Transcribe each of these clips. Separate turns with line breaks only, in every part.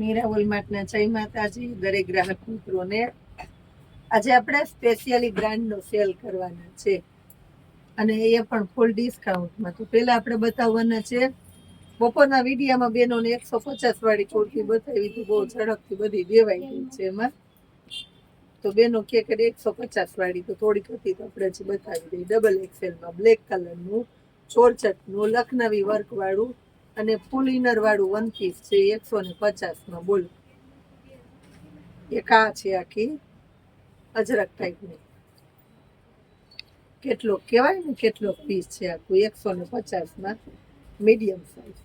મીરા વોલમાર્ટના જય માતાજી, દરેક ગ્રાહક મિત્રોને. આજે આપણે સ્પેશિયલી બ્રાન્ડનો સેલ કરવાના છે. અને એ પણ ફૂલ ડિસ્કાઉન્ટમાં તો પહેલા આપણે બતાવવાના છે, બપોરના વિડીયામાં બેનોને એકસો પચાસ વાળી કુર્તી બતાવી હતી, બહુ ઝડપથી બધી દેવાઈ ગઈ છે એમાં. તો બેનો કે કરી એકસો પચાસ વાળી, તો થોડીક હતી તો આપણે બતાવી દઈએ. ડબલ એક્સેલમાં બ્લેક કલરનું ચોરચટનું લખનવી વર્ક વાળું અને ફૂલ ઇનર વાળું વન પીસ છે, એકસો ને પચાસમાં બોલો. એક આ છે આખી, અજરક ટાઈપની કેટલો, કહેવાય ને કેટલો પીસ છે આખું, એકસો ને પચાસમાં મીડિયમ સાઈઝ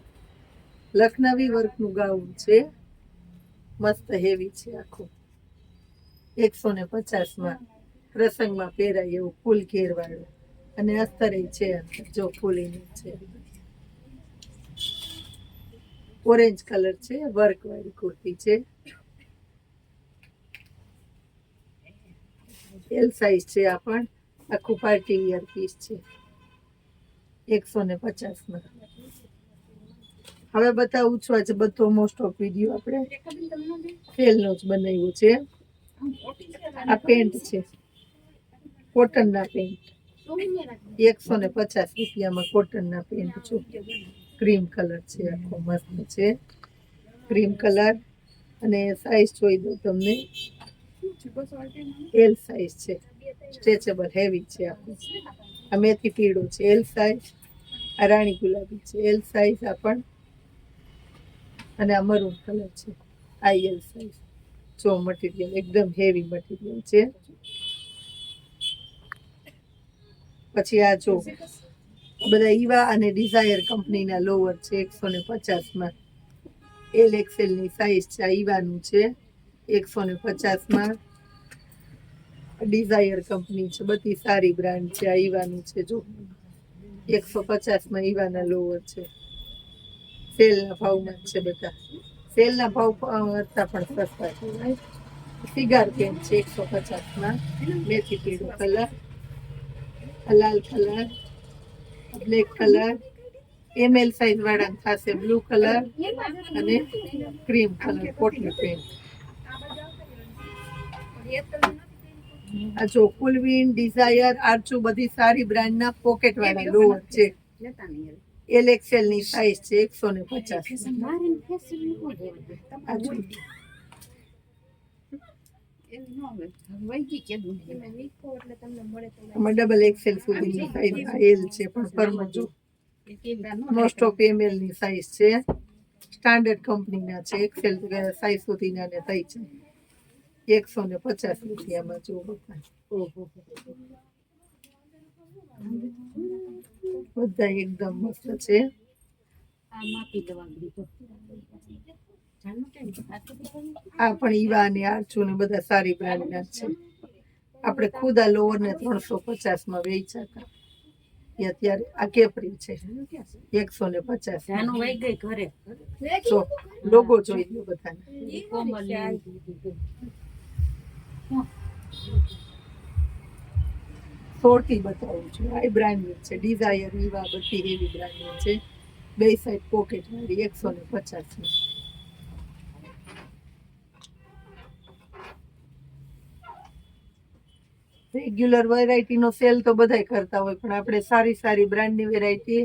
લખનવી વર્કનું ગાઉન છે, મસ્ત હેવી છે આખું. એકસો ને પચાસમાં, પ્રસંગમાં પહેરાય એવું ફૂલ ઘેરવાળું અને અસ્તરે છે જો ફૂલીનું છે. ઓરેન્જ કલર છે, વર્ક વાળી કુર્તી છે. એલ સાઈઝ છે આ પણ. આખું પાર્ટી વિયર પીસ છે. એકસો ને પચાસમાં. હવે બતાવું છું આજે બધો મોસ્ટ ઓફ વીડિયો આપણે. ફેલનો જ બનાવ્યો છે. આ પેન્ટ છે. કોટનના પેન્ટ એકસો ને પચાસ રૂપિયામાં કોટનના પેન્ટ છે. ક્રીમ કલર છે આખો મસ્ત છે. ક્રીમ કલર અને સાઈઝ જોઈ દઉં તમને. એલ સાઈઝ છે. સ્ટ્રેચેબલ હેવી છે આખું. આ મેથી પીળો છે એલ સાઈઝ આ રાણી ગુલાબી છે એલ સાઈઝ આ પણ. અને આ મરૂન કલર છે આ એલ સાઈઝ જો મટીરિયલ એકદમ હેવી મટીરિયલ છે. પછી આ જો બધા ઈવા અને ડિઝાયર કંપનીના લોવર છે, એકસો ને પચાસમાં. એલ એક્સેલની સાઇઝ છે ઈવાનું છે, એકસો ને પચાસમાં. ડિઝાયર કંપની છે, બધી સારી બ્રાન્ડ છે, આ ઈવાનું છે, જો. એકસો પચાસમાં ઈવાના લોવર છે. સેલના ભાવમાં છે બધા. સેલના ભાવ કરતાં પણ સસ્તા છે સિગાર ફિગાર છે, એકસો પચાસમાં. મેથી પીળો કલર. લાલ colour. Black colour ML size વાળા થશે બ્લુ કલર અને ક્રીમ કલર કોટન પેન્ટ આ જો કુલવીન ડિઝાયર આરચુ બધી સારી બ્રાન્ડના પોકેટ વાળા લોવર છે. એલ એક્સેલની સાઈઝ છે એકસો ને પચાસ. ડબલ એક્સેલ સુધીની સાઈઝ એલ છે પણ મોસ્ટ ઓફ એમએલની સાઈઝ છે. સ્ટાન્ડર્ડ કંપનીના છે એક્સેલ સાઈઝ સુધીના ને થઈ છે. એકસો ને પચાસ રૂપિયામાં જો બધા એકદમ મસ્ત છે. આ પણ ઈવા અને આરચુ ને બધા સારી બ્રાન્ડના છે. આપણે ખુદ આ લોવર ને ત્રણસો પચાસમાં વેચ્યા હતા. એ અત્યારે આ કેપરી છે. એકસો ને પચાસ લોગો જોઈ લો બધાને. સોરથી બતાવું છું. આ બ્રાન્ડની છે. ડિઝાયર ઈવા બધી એવી બ્રાન્ડની છે. બે સાઈડ પોકેટ વાળી એકસો ને પચાસ રેગ્યુલર વેરાયટીનો સેલ તો બધાય કરતા હોય, પણ આપણે સારી સારી બ્રાન્ડની વેરાયટી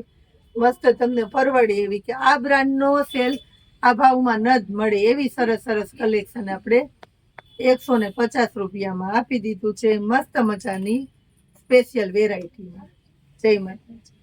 મસ્ત તમને પરવડે એવી કે આ બ્રાન્ડનો સેલ આ ભાવમાં ન જ મળે એવી સરસ સરસ કલેક્શન આપણે એકસો ને પચાસ રૂપિયામાં આપી દીધું છે. મસ્ત મજાની સ્પેશિયલ વેરાયટીમાં જય માતાજી.